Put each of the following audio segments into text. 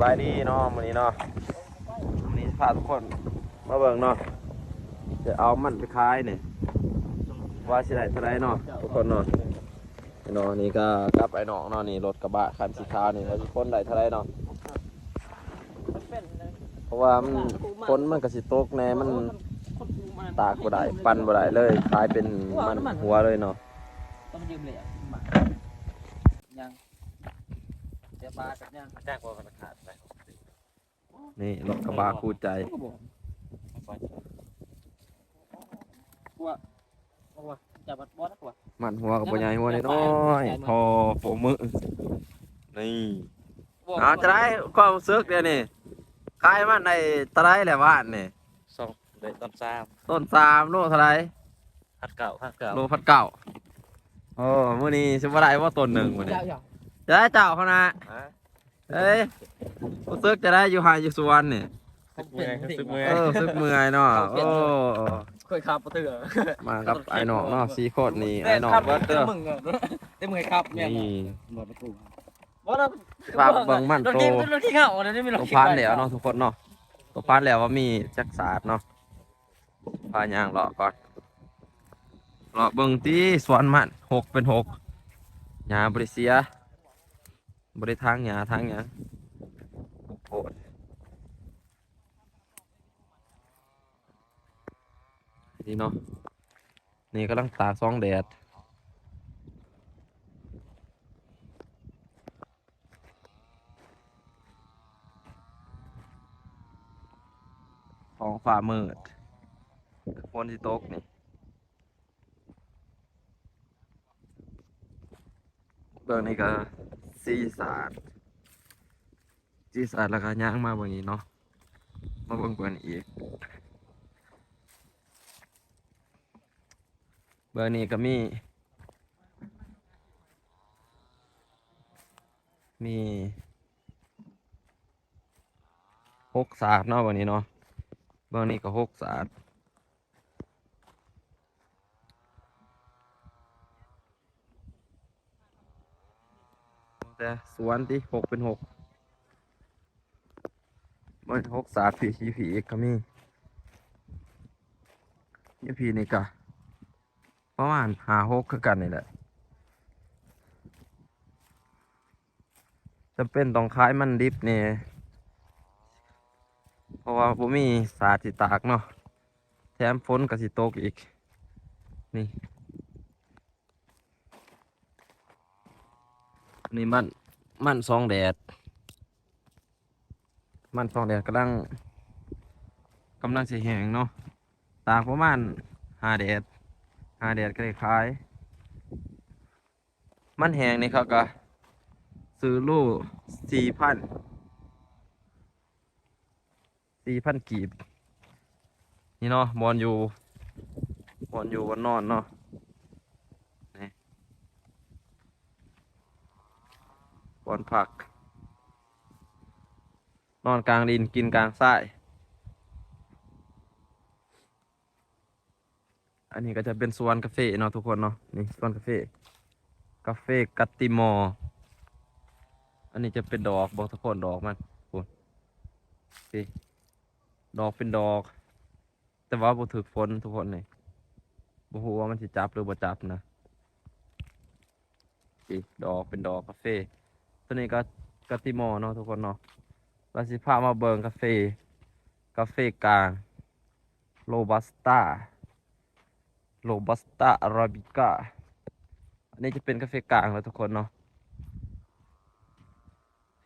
บายดีเนาะมื้อนี้เนาะวันนี้พาทุกคนมาเบิ่งเนาะจะเอามันไปขายนี่ว่าสิได้เท่าไหร่เนาะทุกคนเนาะนี่เนาะนี่ก็กลับไอ้น้องเนาะนี่รถกระบะคันสีขาวนี่ว่าสิคนได้เท่าไหร่เนาะเพราะว่ามันคนมันก็สิตกแน่มันตากบ่ได้ปั่นบ่ได้เลยขายเป็นมันหัวเลยเนาะต้องยืมเหรียญมายังเดี๋ยวปลากับยังแจ้งว่ามันขาดไป นี่รถกระบะคู่ใจก็บอกกลัวกลัวจับบัดบอสนะกลัวมันหัวกับปัญญาหัวน้อยๆพอโผมือนี่เอาจะได้ความรู้สึกเดี๋ยวนี้ขายมันในตะไลแหละว่านนี่สองเดือนต้นซามต้นสามโลเท่าไหรพัดเก่าพัดเก่าโลพัดเก่าโอ้มื้อนี้สิบ่ได้ว่าต้นหนึ่งมื้อนี้ยาวจะได้เจ้าเขานะฮะ เอ้ยรู้สึกจะได้อยู่หาอยู่สวนนี่ซึกเมื่อยซึกเมื่อย เออรู้สึกเมื่อยเนาะโอ้เคยขับปะเตือมากับไอ้หนอกเนาะสีโคตรนี่ไอ้หนอกเบิดเด้อมึงอะเต็มเคยขับเนี่ยนี่บอสประตูบอสฝากเบิ่งมันรถโตเก่งรถที่เหงาเนี่ยไม่รถตัวพานแล้วเนาะทุกคนเนาะตัวพานแล้วว่ามีจักสาดเนาะพายางเลาะก่อนเลาะเบิ่งที่สวนมันหกเป็นหกหญ้าบริเสีย บริทางหญ้าทางหยังโอ้โหนี่เนาะนี่กำลังตากซองแดดท้องฟ้ามืดฝนที่ตกนี่เบื้องนี้ก็ สีสาดสีสาดแล้วก็ย่างมาเบื้องนี้เนาะมาเบื้องเบื้องนี้อีกเบอร์นี้ก็มี มีหกศาสตร์เนาะวันนี้เนาะเบอร์นี้ก็หกศาสตร์ แต่สวนที่หกเป็นหกเบอร์หกศาสตร์ผีผีผีอีกก็มียี่ผีนี่ก็ประมาณหาหกคือกันนี่แหละจะเป็นต้องคล้ายมันดิบนี่เพราะว่าผมมีสาดสิตากเนาะแถมฝนกับสิตกอีก นี่ นี่มันมันซองแดด มันซองแดดกำลังกำลังเสิแหงเนาะตากประมาณหาแดดหาแดดก็ได้ขาย มันแหงนี่เขาก็ซื้อลูกสี่พันสี่พันกีบ นี่เนาะบอลอยู่บอลอยู่บนนอนเนาะ บอลผัก นอนกลางดินกินกลางทราย อันนี้ก็จะเป็นสวนกาแฟเนาะทุกคนเนาะนี่สวนกาแฟกาแฟกัตติมอ อันนี้จะเป็นดอกบอกทุกคนดอกมันคุณสิดอกเป็นดอก แต่ว่าบ่ถึกฝนทุกคนนี่บ่ฮู้ว่ามันสิจับหรือบ่จับนะสิดอกเป็นดอกกาแฟ ตัวนี้ก็กติมอร์เนาะทุกคนเนาะเราสิพามาเบิงกาแฟกาแฟกลางโรบัสต้าโรบัสต้าอาราบิก้าอันนี้จะเป็นกาแฟกลางแล้วทุกคนเนาะ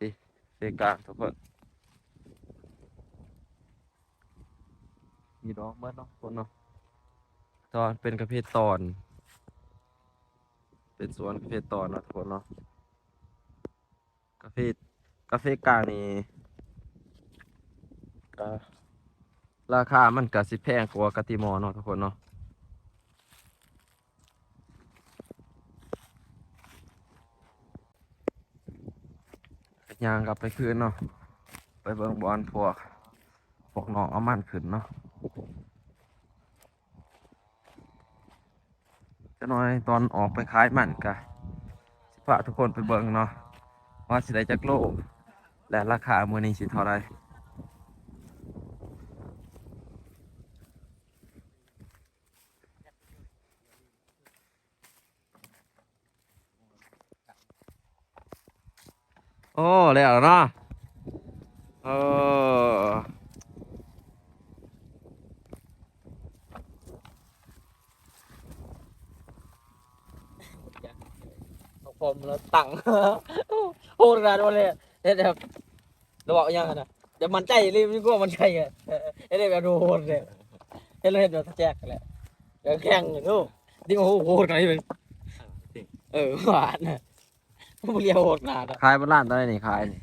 นี่กาแฟกลางทุกคนมีดอกเบิดเนาะทุกคนเนาะตอนเป็นกาแฟตอน เป็นสวนกาแฟตอนเนาะทุกคนเนาะ กาแฟกาแฟกลางนี่ก็ราคามันก็สิแพงกว่ากาติมอเนาะทุกคนเนาะยางกลับไปคืนเนาะไปเบิ่งบอลพวกพวกน้องเอามันขึ้นเนาะจะน้อยตอนออกไปขายมันกะสิพาทุกคนไปเบิ่งเนาะ ว่าสิได้จักโล และราคามือนี้สิเท่าไรโอ้แล้วเนาะเออของผมเราตั้ง โหดขนาดนั้นเลยเด็ดแบบเราบอกยังไงนะเดี๋ยวมันใจรีบยิ่งกว่ามันใจไงเออเด็ดแบบดูโหดเลยเด็ดเลยเดี๋ยวแจกกันแหละเดี๋ยวแข่งอย่างนู้ดิ้งโอ้โหโหดขนาดนี้เป็นเออหวานนะมันเรียวโหดขนาดอะขายบนร้านตอนไหนนี่ขายนี่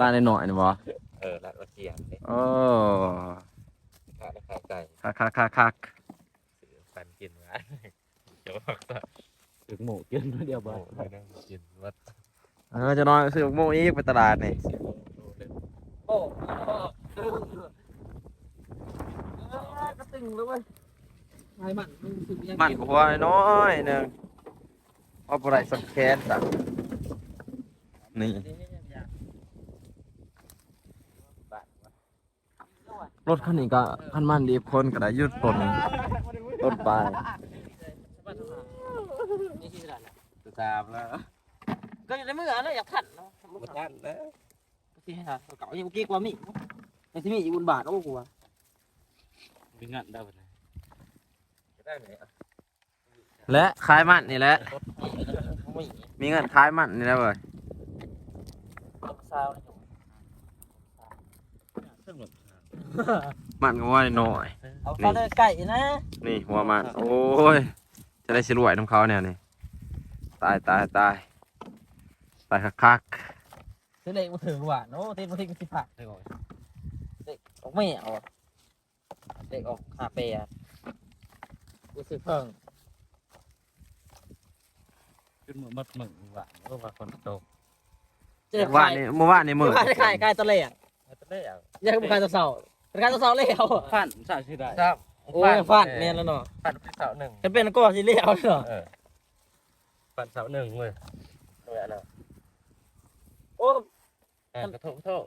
ร้านในหน่อยนี่บ่เออละละเกียงเลยโอ้ขาและขาไก่คักคักคักคักซื้อฟันกินมาเดี๋ยวบอกว่า ถึงหมูกินเดียวโอ้บ้ายนั่งกินวัดเออจะน้อยซื้อหมกโม่อีกไปตลาดนี่สิบโลเลยโอ้กระตึงแล้วเว้ยไอ้มันมันรู้สึกยังมันก็พอน้อยๆหนึงเอาบ่ได้สักแคนสักนี่รถคันนี้ก็คันมันดีคนก็ได้หยุดตนต้นปลาย นี่ที่ร้าน จะ ตามแล้วก็อยู่ในมืออะอยากขันเนาะหมดท่านแล้วที่ให้ทานเก่ายังกี้กว่ามีในที่มีอยู่บนบาทโอ้กูมีงานได้ปะเนี่ยได้ไหมอะและขายมันนี่แหละมีมีเงินขายมันนี่แหละเว้ยซาวเครื่องหมดมันก็ว่าน้อยเอาซาวเลยไก่นะนี่หัวมันโอ้ยจะได้สิรวยน้ำเขาเนี่ยนี่ ตายตายตายตายคักซื้อเล็กมาถือหวานโอ้ตีมาทิ้งสิผักได้ก่อนเด็กออกไม่เอาเด็กออกหาเปียกูซื้อเพิ่งขึ้นมือมัดมึงหวานก็ว่าคนโตจะๆว่าขายนี่เมื่อวานนี่มือขายขายขายตะเลียงจะได้อะยังขายตะเสาขายตะเสาเลี้ยวฟันใช่ใช่ได้ครับโอ้ยฟันเมียนแล้วเนาะฟันเสาหนึ่งจะเป็นก็สิเลี้ยวเนาะเออ ฟันเสาหนึ่งเลยเลยอะนะโอ้เออกระทบกระทบ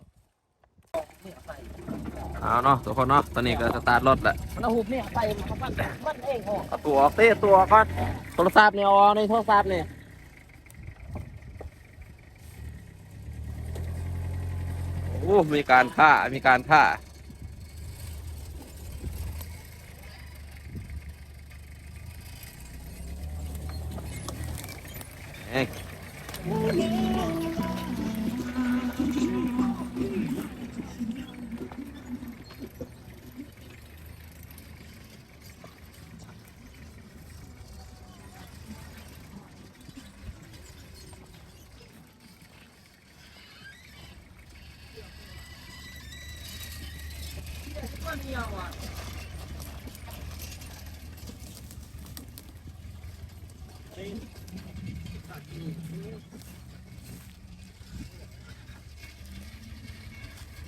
เอาเนาะทุกคนเนาะ ตอนนี้ก็สตาร์ทรถแหละนเอาหุบเนี่ยไปมันมันมันเองโอ้เอาตัวออกเต้ตัวก่อนโทรศัพท์เนี่ยอ๋อในโทรศัพท์เนี่ยโอ้ มีการฆ่า มีการฆ่า เอ้ย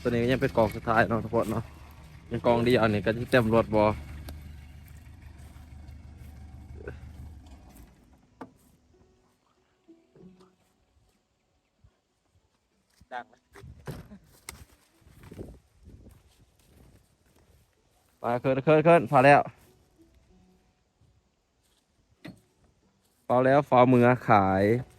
ตัวนี้ยังเป็นกองสุดท้ายเนาะทุกคนเนาะยังกองเดียวนี่ก็ที่เต็มรถบอดังไหมไปเคินเคินเคินพอแล้วพอแล้วฟอมือขายเฮ็ดจะได้เนาะต่างของไหวนี่โอ้มเอาเอาย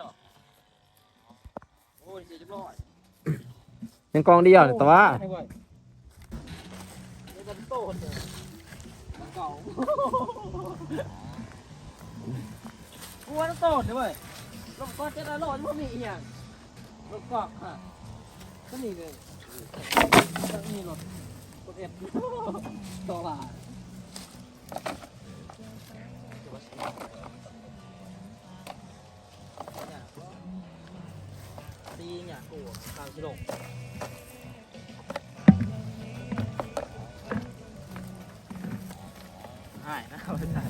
เนาะโอ้ยสี่จุดร้อยยังกองเดียวเนี่ยแต่ว่าเดี๋ยวจะโตนเลยเก่ากูว่าต้องโตด้วย ลงก้อนจะได้รอดว่มีอีกอย่างรถกอกฮะก็มีเลยต้องมีรถกดเอฟต่อมาซีเนี่ยโอ้ตามชิลกหายนะไม่ได้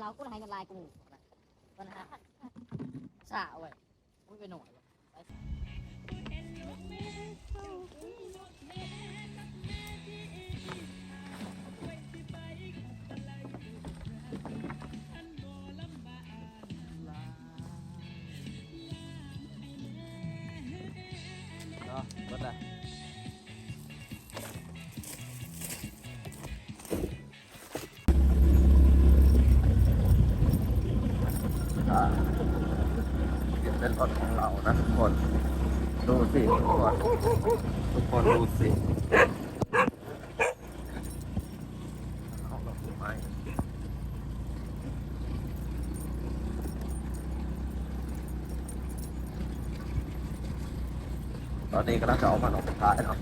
เรากูให้น้ำลายกูวันนะฮะสาวเว้ยมึงไปหน่อย ทุกคน ดูสิทุกคน ทุกคนดูสิตอนนี้กำลังจะเอามันออกไปขายเนาะ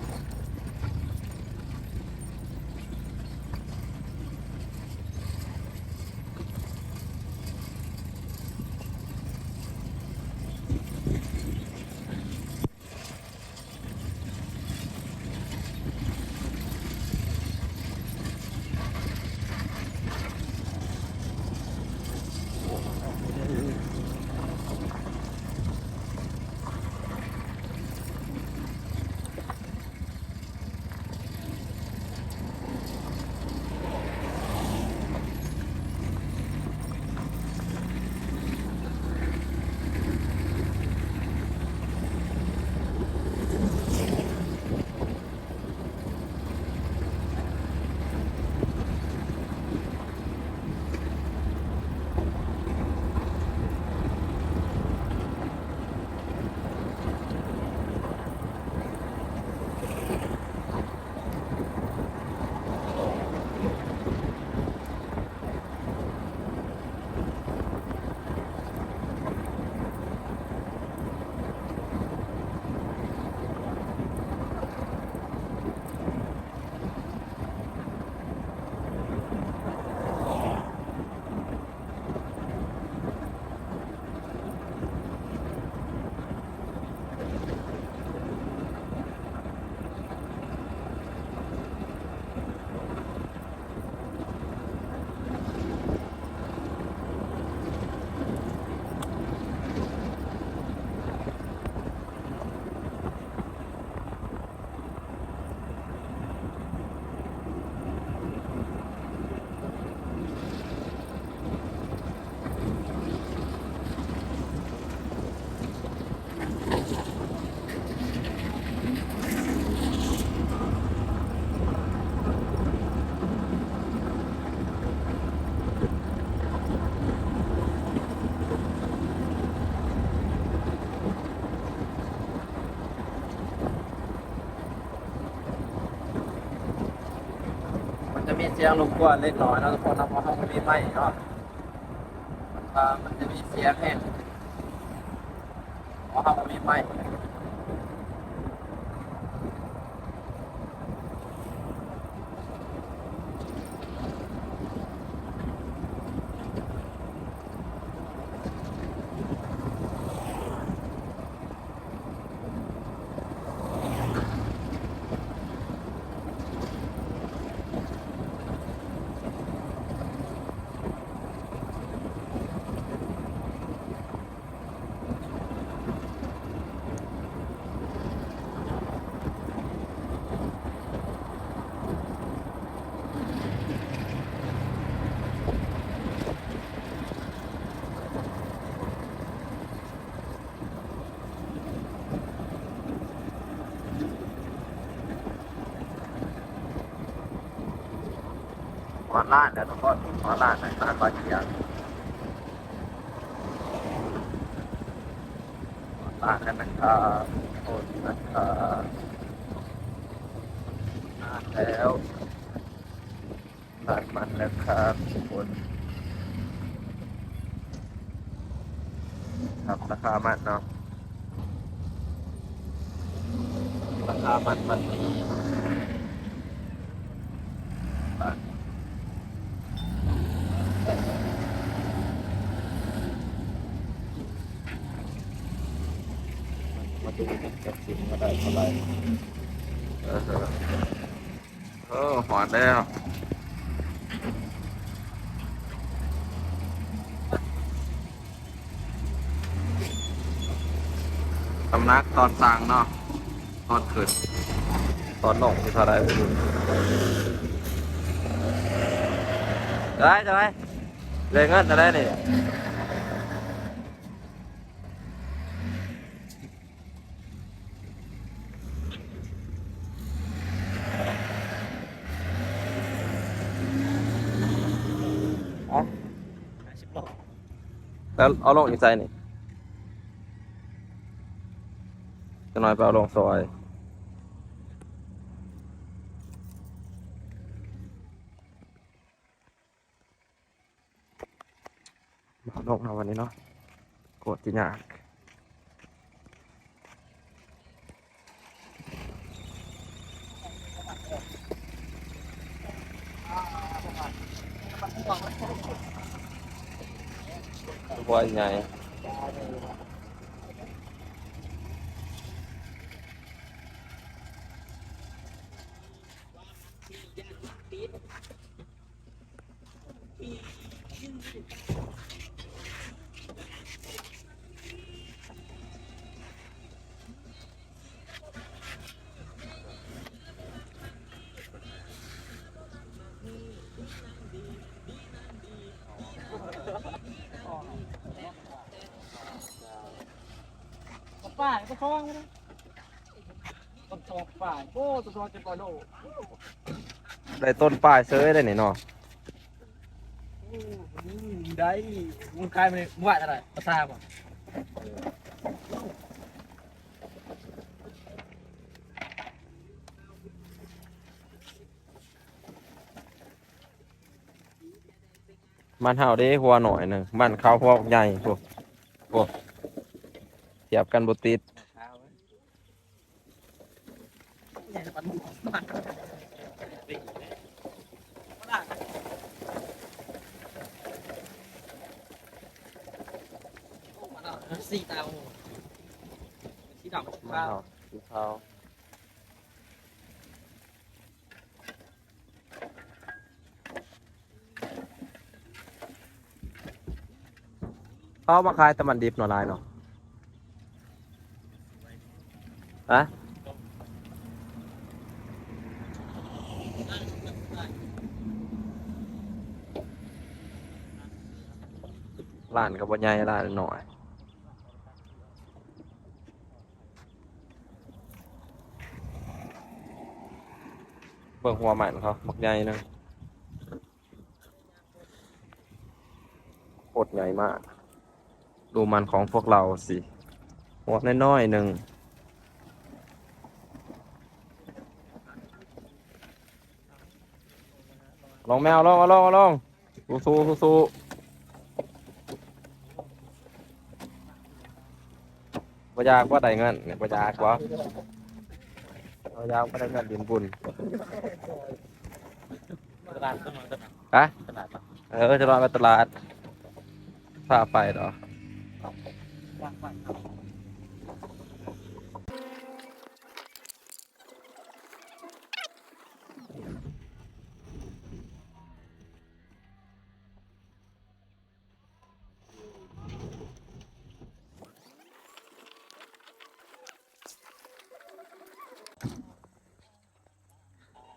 เสียงรบกวนเล็กน้อยนะทุกคนนะเพราะห้องมีไม้เนาะมันจะมีเสียงแห้งเพราะห้องมีไม้ ออนไลน์แล้วทุกคนออนไลน์นะตอนเที่ยงออนไลน์กันนะครับโอนนะครับอ่านแล้วผ่านมันแล้วครับทุกคนครับราคามันเนาะราคามันมันนี้บาท มาดูกันกับสิ่งมาได้เท่าไหร่เออเออหอนแล้วสำนักตอนสั่งเนาะตอนขึ้นตอนลงที่เท่าไหร่ไม่รู้ได้จะไหมเลยเงินจะได้เนี่ยห้าสิบโลแล้วเอาลงอีกไซนี่ จะน้อยไปเอาลงซอย มาลงเอาวันนี้เนาะกดจีน่ากว่ายังไง ต้นทองจะปล่อยโลได้ต้นป้ายเซ้ยได้นี่เนาะได้มึงกลายเป็นว่าอะไรภาษาบ่มันเห่าได้หัวหน่อยหนึ่งมันเขาหัวใหญ่พวกพวกเทียบกันบติด เนี่ยมันมากสี่ตาโอ้สีดำ มัน ข้าว เห่าสีขาว เอามาขายแต่มันดิบหน่อลายเนาะอะร้านกับบใหญ่ร้านหน่อยเบิ่งหัวหมันเขาบักใหญ่นึงโคตรใหญ่มาก ดูมันของพวกเราสิหัวน้อยๆหนึ่งลองแมวลองเอาลองเอาลองสู้สู้สู้สู้บ่อยากว่าได้เงินเนี่ยบ่อยากวะบ่อยากว่าได้เงินเดือนบุญตลาดต้นไม้ตลาดฮะตลาดเออจะรอไปตลาดพาไปเหรอว่างว่าง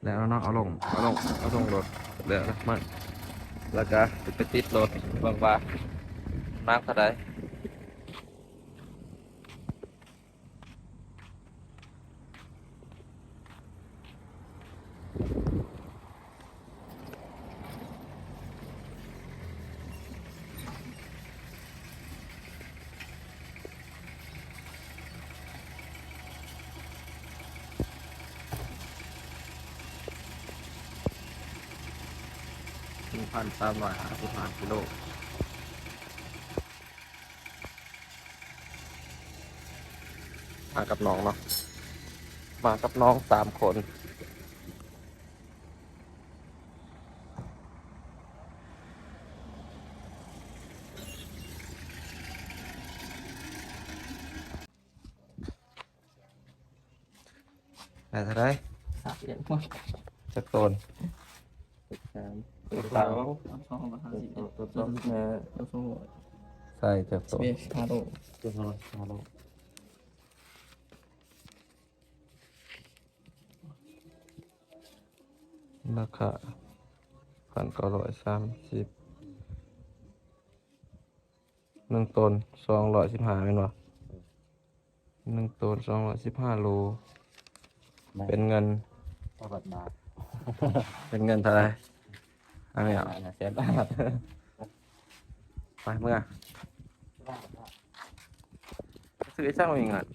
แล้วเนาะเอาลงเอาลงเอาลงรถแล้วนะมันแล้วก็ไปติดรถบางว่าน้ำเท่าได สามร้อยห้าสิบห้ากิโลมากับน้องเนาะ มากับน้องสามคนไหนเท่าไรสามเดือนมั้ง จักโซนสามตัวสาม สองร้อยห้า สิบตัวสองเออตัวสองร้อยใส่จักโซนเบสฮาโร่ตัวสองฮัลโหลราคาพันเก้าร้อยสามสิบหนึ่งต้นสองร้อยสิบห้าเป็นวะหนึ่งต้นสองร้อยสิบห้าโลเป็นเงินตลาดบาทเป็นเงินเท่าไหรเอันนี้อะแสนบาท ไปเมื่อซื้อไอ้ช่างมาอีกเงิน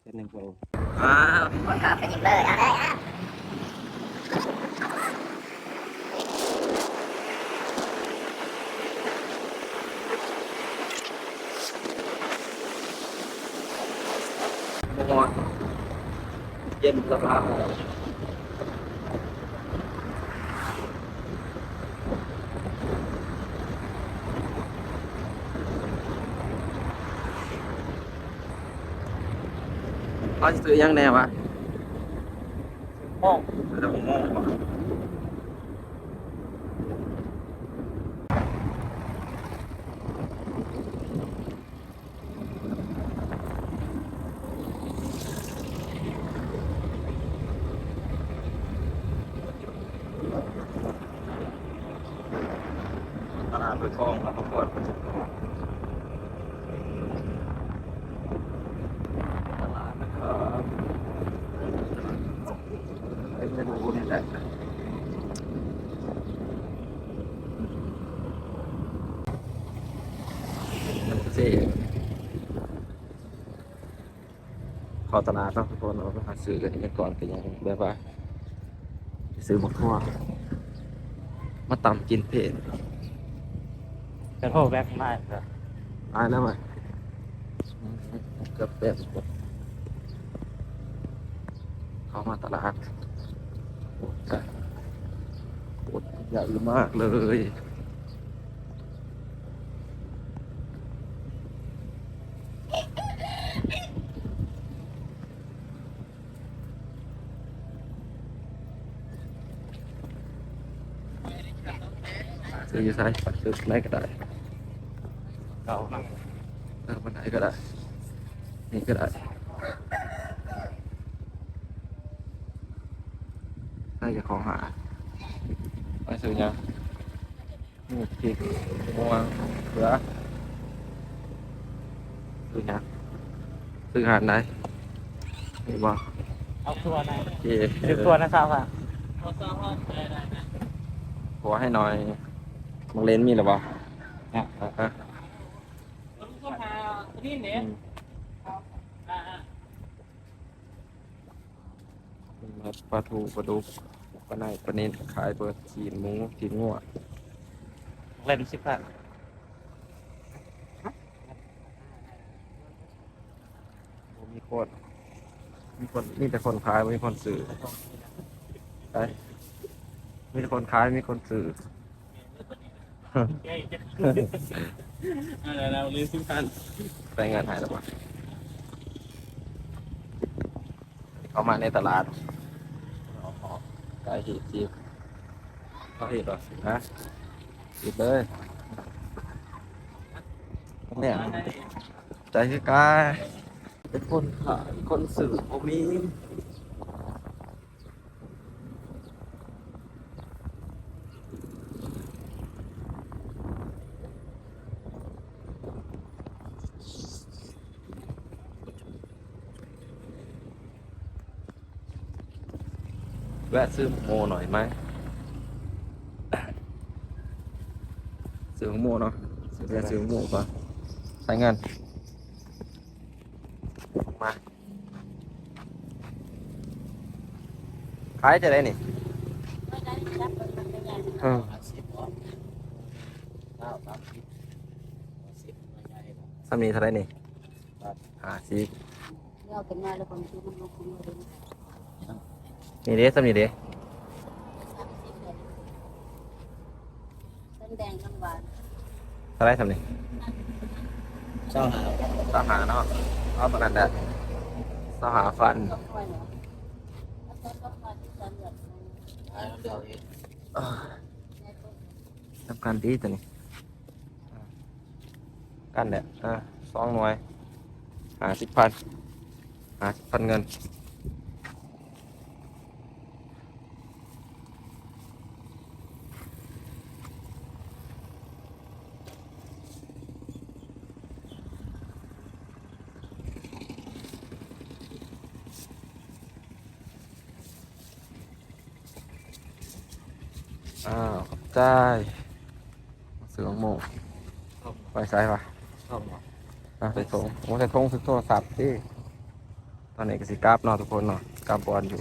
เส้นหนึ่งโลอ้าวคนขับไปยิง เลยอะได้อะหมดเย็นสบายเขาจะซื้อยังแน่วะห้องเดี๋ยวผมมองก่อนตลาดเปิดกองครับทุกคนตลาดนะครับเป็นเมนูนี่แหละสิขอ ตลาดเนาะทุกคนเราไปหาซื้อกันกันก่อนเป็นยังแบบว่าซื้อหมกทั่วมาตำกินเผ็ดกระโทกแบกมากครับตายแล้วมั้ยเกือบแบบเข้ามาตลาดโอ้ยโคตรใหญ่มากเลย ซื้ออยู่ไซส์ซื้อไหนก็ได้เก่านะเออมันไหนก็ได้นี่ก็ได้ได้จะของหาไปซื้อยังนี่พริกม่วงเกลือซื้อยังซื้อหาดไหนนี่บ่เอาตัวไหนโอเคซื้อตัวนะครับอะขอให้หน่อย มังเลนมีหรือเปล่าเนี่ยอะอะนี่อืเนี่ยมปลาทูปลาดุกปลาในปลาเน้นขายเปิดจีนหมูจีนงัวเล่นสิบพันบ่มีคนมีคนมีแต่คนขายบ่มีคนซื้อไปมีแต่คนขายมีคนซื้อใหญ่จัง อะไรเราเล่นสิบพันไปงานหายแล้วปะเขามาในตลาดกายหีดจีบเขาหีดเหรอฮะหีดเลยเนี่ยใจคือกายเป็นคนขายคนสื่อผมมี แวะซื้อโมหน่อยไหมซื้อโมเนาะซื้อแวะซื้อโมก่อนใช้เงินมาขายจะได้นี่ไม่ได้จับมันมันไม่ใหญ่เออสิบเก้าสามสิบสิบใหญ่สามีเท่าไหรนี่ห้าสิบเราเป็นมาแล้วคนที่มันลงทุนเลยนี่เด้สา มีเด้สามสิบเลยต้นแดงน้ำหวานเท่าไหรสามีเจ้าหาสาหาเนาะเอาตอนนั้นแหละสาหาฟันต้องคอยเหรอแล้วต้นต้องคอยที่จะเหลือหาเดียวเองในต้นทำการดีตัวนี้กันแหละอ่าสองหน่วยหาสิบพันหาสิบพันเงิน ใจเสือโมงไปใส่ปะชอบหรออะใส่ทงโอ้ใส่ทงใส่โทรศัพท์ที่ตอนนี้ก็สิกราบเนาะทุกคนเนาะกราบบอลอยู่